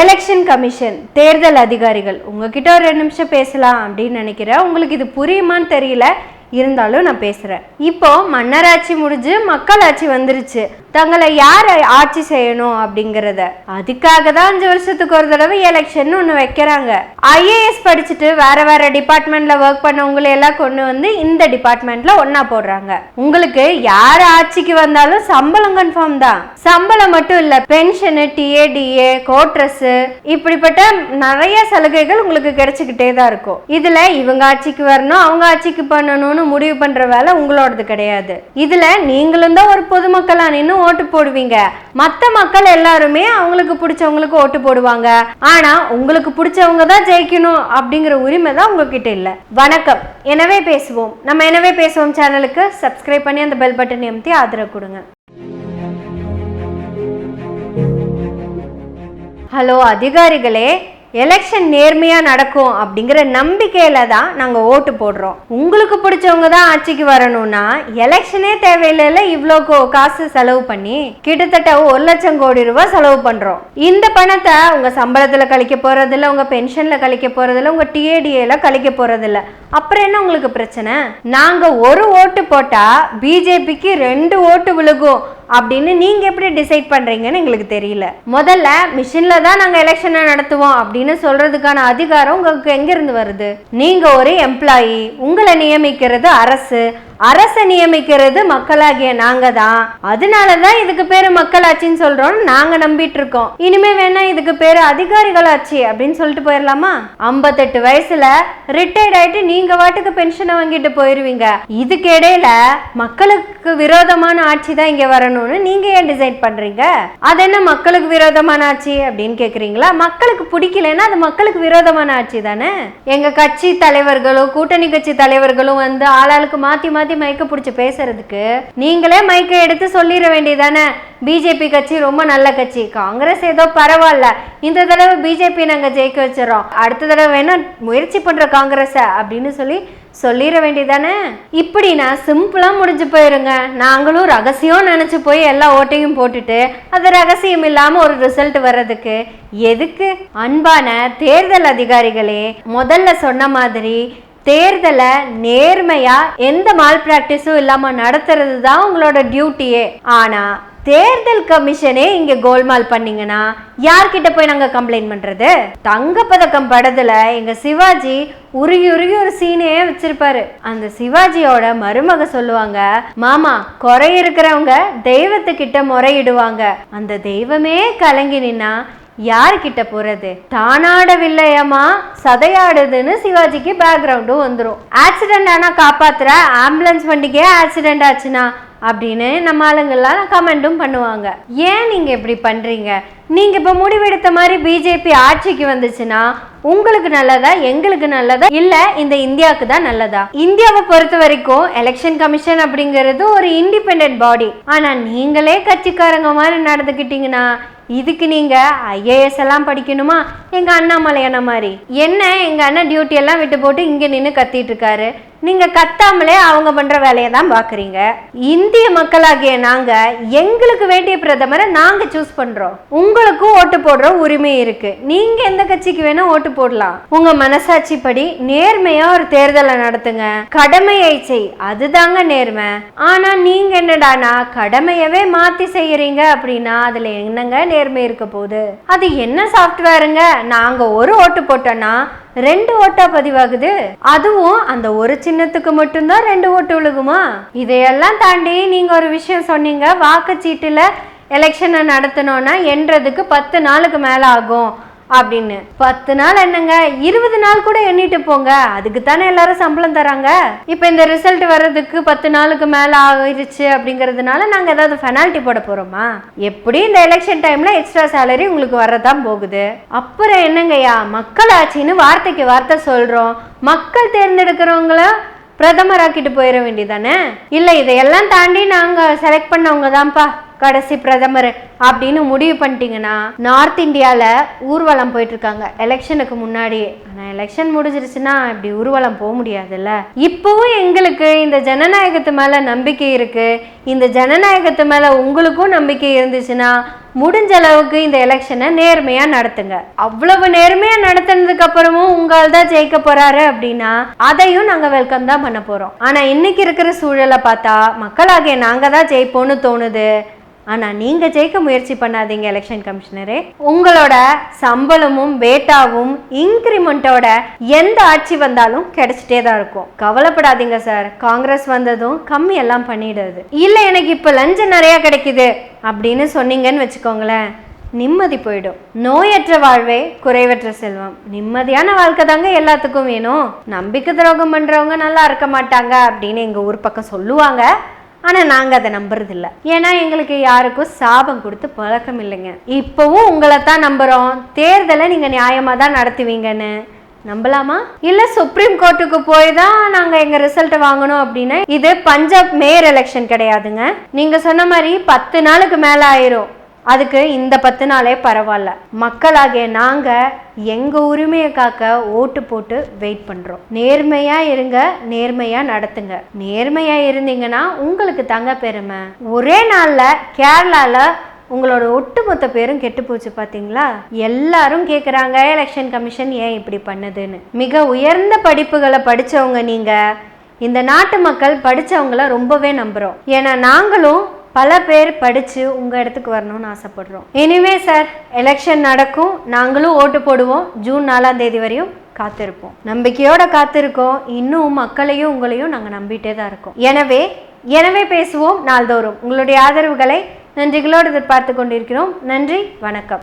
Election commission தேர்தல் அதிகாரிகள் உங்ககிட்ட ஒரு ரெண்டு நிமிஷம் பேசலாம் அப்படின்னு நினைக்கிறேன். உங்களுக்கு இது புரியுமான்னு தெரியல. இருந்தாலும் நான் பேசுகிறேன் இப்போ மன்னராட்சி முடிஞ்சு மக்களாட்சி வந்துருச்சு. தங்களை யார் ஆட்சி செய்யணும் அப்படிங்கிறத? அதுக்காக தான் அஞ்சு வருஷத்துக்கு ஒரு தடவை எலெக்ஷன் ஒன்று வைக்கிறாங்க. ஐஏஎஸ் படிச்சுட்டு வேற வேற டிபார்ட்மெண்ட்ல ஒர்க் பண்ணவங்களை எல்லாம் கொண்டு வந்து இந்த டிபார்ட்மெண்ட்ல ஒன்னா போடுறாங்க. உங்களுக்கு யார் ஆட்சிக்கு வந்தாலும் சம்பளம் கன்ஃபார்ம் தான். சம்பளம் மட்டும் இல்ல பென்ஷனு டிஏடிஏ கோட்ரஸ் இப்படிப்பட்ட நிறைய சலுகைகள் உங்களுக்கு கிடைச்சிக்கிட்டே தான் இருக்கும். இதுல இவங்க ஆட்சிக்கு வரணும் அவங்க ஆட்சிக்கு பண்ணணும்னு முடிவு பண்ற வேலை உங்களோடது கிடையாது. இதுல நீங்களும் தான் ஒரு பொதுமக்களா நின்று ஓட்டு போடுவீங்க. மத்த மக்கள் எல்லாருமே அவங்களுக்கு பிடிச்சவங்களுக்கு ஓட்டு போடுவாங்க. ஆனா உங்களுக்கு பிடிச்சவங்க தான் ஜெயிக்கணும் அப்படிங்கிற உரிமை தான் உங்ககிட்ட இல்ல. வணக்கம். எனவே பேசுவோம். நம்ம எனவே பேசுவோம் சேனலுக்கு. சப்ஸ்கிரைப் பண்ணி அந்த பெல் பட்டன் எம்தி ஆதரவு கொடுங்க. ஹலோ அதிகாரிகளே. எலெக்ஷன் நேர்மையாக நடக்கும் அப்படிங்கிற நம்பிக்கையில் தான் நாங்கள் ஓட்டு போடுறோம். உங்களுக்கு பிடிச்சவங்க தான் ஆட்சிக்கு வரணும்னா எலெக்ஷனே தேவையில்லைல இவ்வளோ காசு செலவு பண்ணி கிட்டத்தட்ட ஒரு லட்சம் கோடி ரூபாய் செலவு பண்ணுறோம் இந்த பணத்தை உங்கள் சம்பளத்தில் கழிக்க போகிறதில்ல உங்கள் பென்ஷனில் கழிக்க போகிறதில்ல உங்கள் டிஏடிஏல கழிக்க போகிறதில்ல அப்புறம் என்ன உங்களுக்கு பிரச்சனை? நாங்கள் ஒரு ஓட்டு போட்டால் பிஜேபிக்கு ரெண்டு ஓட்டு விழுகும். அப்படின்னு நீங்கள் எப்படி டிசைட் பண்ணுறீங்கன்னு எங்களுக்கு தெரியல. முதல்ல மிஷினில் தான் நாங்கள் எலெக்ஷனை நடத்துவோம் அப்படின்னு சொல்கிறதுக்கான அதிகாரம் உங்களுக்கு எங்கேருந்து வருது? நீங்கள் ஒரு எம்ப்ளாயி உங்களை நியமிக்கிறது அரசு. அரசை நியமிக்கிறது மக்களாகிய நாங்க தான். அதனால தான் இதுக்கு பேரு மக்களாட்சின்னு சொல்றோம் நாங்க நம்பிட்டு இருக்கோம் இனிமே வேணா இதுக்கு பேரு அதிகாரிகள் ஆட்சி அப்படின்னு சொல்லிட்டு போயிடலாமா ஐம்பத்தெட்டு வயசுல ரிட்டையர்ட் ஆயிட்டு நீங்க வாட்டுக்கு பென்ஷனை வாங்கிட்டு போயிருவீங்க. இதுக்கு இடையில மக்களுக்கு விரோதமான ஆட்சி தான் இங்க பண்ணணும்னு நீங்க ஏன் டிசைட் பண்றீங்க? அது என்ன மக்களுக்கு விரோதமான ஆட்சி அப்படின்னு கேக்குறீங்களா? மக்களுக்கு பிடிக்கலன்னா அது மக்களுக்கு விரோதமான ஆட்சி தானே? எங்க கட்சி தலைவர்களும் கூட்டணி கட்சி தலைவர்களும் வந்து ஆளாளுக்கு மாத்தி மாத்தி மைக்க பிடிச்சி பேசுறதுக்கு நீங்களே மைக்கை எடுத்து சொல்லிட வேண்டியதானே பிஜேபி கட்சி ரொம்ப நல்ல கட்சி. காங்கிரஸ் ஏதோ பரவாயில்ல. இந்த தடவை பிஜேபி நாங்கள் ஜெயிக்க வச்சிடறோம். அடுத்த தடவை வேணா முயற்சி பண்ற காங்கிரஸ அப்படின்னு சொல்லி சொல்லிட வேண்டியதானே? இப்படி நான் சிம்பிளா முடிஞ்சு போயிருங்க. நாங்களும் ரகசியம் நினைச்சு போய் எல்லா ஓட்டையும் போட்டுட்டு அது ரகசியம் இல்லாம ஒரு ரிசல்ட் வர்றதுக்கு. எதுக்கு? அன்பான தேர்தல் அதிகாரிகளே முதல்ல சொன்ன மாதிரி தேர்தலை நேர்மையா எந்த மால் பிராக்டிஸும் இல்லாம நடத்துறது தான் உங்களோட டியூட்டியே ஆனா தேர்தல் கமிஷனே இங்க கோல்மால் பண்ணீங்கன்னா யார்கிட்ட போய் நாங்க கம்ப்ளைண்ட் பண்றது? தங்க பதக்கம் படத்துல எங்க சிவாஜி உருகி உருகி ஒரு சீனையே வச்சிருப்பாரு. அந்த சிவாஜியோட மருமக சொல்லுவாங்க மாமா குறை இருக்கிறவங்க தெய்வத்துக்கிட்ட முறையிடுவாங்க. அந்த தெய்வமே கலங்கி நின்னா யார்கிட்ட போறது? தானாடவில்லையம்மா சதையாடுதுன்னு சிவாஜிக்கு பேக்ரவுண்டும் வந்துடும் ஆக்சிடென்ட் ஆனா காப்பாத்துற ஆம்புலன்ஸ் வண்டிக்கே ஆக்சிடென்ட் ஆச்சுன்னா அப்படின்னு நம்ம ஆளுங்கள்லாம் கமெண்ட்டும் பண்ணுவாங்க. ஏன் நீங்கள் இப்படி பண்ணுறீங்க நீங்க இப்ப முடிவெடுத்த மாதிரி பிஜேபி ஆட்சிக்கு வந்துச்சுன்னா உங்களுக்கு நல்லதா எங்களுக்கு நல்லதா? இல்ல இந்த இந்தியாவுக்கு தான் நல்லதா? இந்தியாவை பொறுத்த வரைக்கும் எலெக்ஷன் கமிஷன் அப்படிங்கிறது ஒரு இண்டிபெண்ட் பாடி ஆனா நீங்களே கட்சிக்காரங்க மாதிரி நடந்துக்கிட்டீங்கன்னா இதுக்கு நீங்க ஐஏஎஸ் எல்லாம் படிக்கணுமா? எங்க அண்ணாமலை அண்ணா மாதிரி. என்ன எங்க அண்ணன் டியூட்டி எல்லாம் விட்டு போட்டு இங்க நின்று கத்திட்டு இருக்காரு நீங்க கத்தாமலே அவங்க பண்ற வேலையை தான் பாக்குறீங்க. இந்திய மக்களாகிய நாங்க எங்களுக்கு வேண்டிய பிரதமரை நாங்க சூஸ் பண்றோம். உங்களுக்கும் ஓட்டு போடுற உரிமை இருக்கு. நீங்க எந்த கட்சிக்கு வேணா ஓட்டு போடலாம். உங்க மனசாட்சி படி நேர்மையா ஒரு தேர்தலை நடத்துங்க. கடமையை செய். அதுதாங்க நேர்மை. ஆனா நீங்க என்னடானா கடமையவே மாத்தி செய்யறீங்க அப்படின்னா அதுல என்னங்க நேர்மை இருக்க போகுது? அது என்ன சாஃப்ட்வேருங்க நாங்க ஒரு ஓட்டு போட்டோம்னா ரெண்டு ஓட்டா பதிவாகுது. அதுவும் அந்த ஒரு சின்னத்துக்கு மட்டும்தான் ரெண்டு ஓட்டு விழுகுமா? இதையெல்லாம் தாண்டி நீங்க ஒரு விஷயம் சொன்னீங்க வாக்குச்சீட்டுல எலெக்ஷனை நடத்தணும்னா எண்றதுக்கு பத்து நாளுக்கு மேலே ஆகும் அப்படின்னு. பத்து நாள் என்னங்க? இருபது நாள் கூட எண்ணிட்டு போங்க. அதுக்கு தானே எல்லாரும் சம்பளம் தராங்க? இப்போ இந்த ரிசல்ட் வர்றதுக்கு பத்து நாளுக்கு மேல ஆகிருச்சு அப்படிங்கிறதுனால நாங்க ஏதாவது பெனால்ட்டி போட போறோமா? எப்படி இந்த எலெக்ஷன் டைம்ல எக்ஸ்ட்ரா சேலரி உங்களுக்கு வரதான் போகுது? அப்புறம் என்னங்கய்யா மக்களாட்சின்னு வார்த்தைக்கு வார்த்தை சொல்றோம். மக்கள் தேர்ந்தெடுக்கிறவங்கள பிரதமராக்கிட்டு போயிட வேண்டியதானே? இல்லை இதையெல்லாம் தாண்டி நாங்கள் செலக்ட் பண்ணவங்க தான்ப்பா கடைசி பிரதமர் அப்படின்னு முடிவு பண்ணிட்டீங்கன்னா நார்த் இந்தியாவில் ஊர்வலம் போயிட்டு இருக்காங்க எலெக்ஷனுக்கு முன்னாடியே. ஆனால் எலெக்ஷன் முடிஞ்சிருச்சுன்னா இப்படி ஊர்வலம் போக முடியாதுல்ல? இப்போவும் எங்களுக்கு இந்த ஜனநாயகத்து மேலே நம்பிக்கை இருக்குது இந்த ஜனநாயகத்து மேலே உங்களுக்கும் நம்பிக்கை இருந்துச்சுன்னா முடிஞ்ச அளவுக்கு இந்த எலெக்ஷனை நேர்மையா நடத்துங்க. அவ்வளவு நேர்மையா நடத்தினதுக்கு அப்புறமும் உங்கள் தான் ஜெயிக்க போறாரு அப்படின்னா அதையும் நாங்க வெல்கம் தான் பண்ண போறோம். ஆனா இன்னைக்கு இருக்கிற சூழலை பார்த்தா மக்களாகிய நாங்க தான் ஜெயிப்போம்னு தோணுது. ஆனால் நீங்கள் ஜெயிக்க முயற்சி பண்ணாதீங்க எலெக்ஷன் கமிஷனரே உங்களோட சம்பளமும் வேட்டாவும் இன்க்ரிமெண்ட்டோட எந்த ஆட்சி வந்தாலும் கிடைச்சிட்டே தான் இருக்கும். கவலைப்படாதீங்க சார் காங்கிரஸ் வந்ததும் கம்மி எல்லாம் பண்ணிடுது. இல்லை எனக்கு இப்போ லஞ்சம் நிறையா கிடைக்குது அப்படின்னு சொன்னீங்கன்னு வச்சுக்கோங்களேன் நிம்மதி போயிடும். நோயற்ற வாழ்வே குறைவற்ற செல்வம். நிம்மதியான வாழ்க்கை தாங்க எல்லாத்துக்கும் வேணும். நம்பிக்கை துரோகம் பண்றவங்க நல்லா இருக்க மாட்டாங்க அப்படின்னு எங்க ஊர் பக்கம் சொல்லுவாங்க. ஆனால் நாங்கள் அதை நம்புறதில்ல. ஏன்னா எங்களுக்கு யாருக்கும் சாபம் கொடுத்து பழக்கம் இல்லைங்க. இப்போவும் உங்களை தான் நம்புகிறோம் தேர்தலை நீங்கள் நியாயமாக தான் நடத்துவீங்கன்னு. நம்பலாமா? இல்லை சுப்ரீம் கோர்ட்டுக்கு போய் தான் நாங்கள் எங்கள் ரிசல்ட்டை வாங்கணும் அப்படின்னு இது பஞ்சாப் மேயர் எலெக்ஷன் கிடையாதுங்க. நீங்கள் சொன்ன மாதிரி பத்து நாளுக்கு மேலே ஆயிரும். அதுக்கு இந்த பத்து நாளே பரவாயில்ல. மக்களாகிய நாங்கள் எங்கள் உரிமையை காக்க ஓட்டு போட்டு வெயிட் பண்ணுறோம் நேர்மையாக இருங்க நேர்மையாக நடத்துங்க. நேர்மையாக இருந்தீங்கன்னா உங்களுக்கு தங்க பெருமை. ஒரே நாளில் கேரளாவில் உங்களோட ஒட்டுமொத்த பேரும் கெட்டு போச்சு பார்த்தீங்களா எல்லாரும் கேட்குறாங்க எலெக்ஷன் கமிஷன் ஏன் இப்படி பண்ணுதுன்னு? மிக உயர்ந்த படிப்புகளை படித்தவங்க நீங்கள் இந்த நாட்டு மக்கள் படித்தவங்கள ரொம்பவே நம்புகிறோம் ஏன்னா நாங்களும் பல பேர் படித்து உங்கள் இடத்துக்கு வரணும்னு ஆசைப்படுறோம். எனிவே சார் எலெக்ஷன் நடக்கும். நாங்களும் ஓட்டு போடுவோம். ஜூன் நாலாம் தேதி வரையும் காத்திருப்போம். நம்பிக்கையோட காத்திருக்கோம். இன்னும் மக்களையும் உங்களையும் நாங்கள் நம்பிட்டே தான் இருக்கோம். எனவே எனவே பேசுவோம் நாள்தோறும். உங்களுடைய ஆதரவுகளை நன்றிகளோடு எதிர்பார்த்து கொண்டிருக்கிறோம். நன்றி வணக்கம்.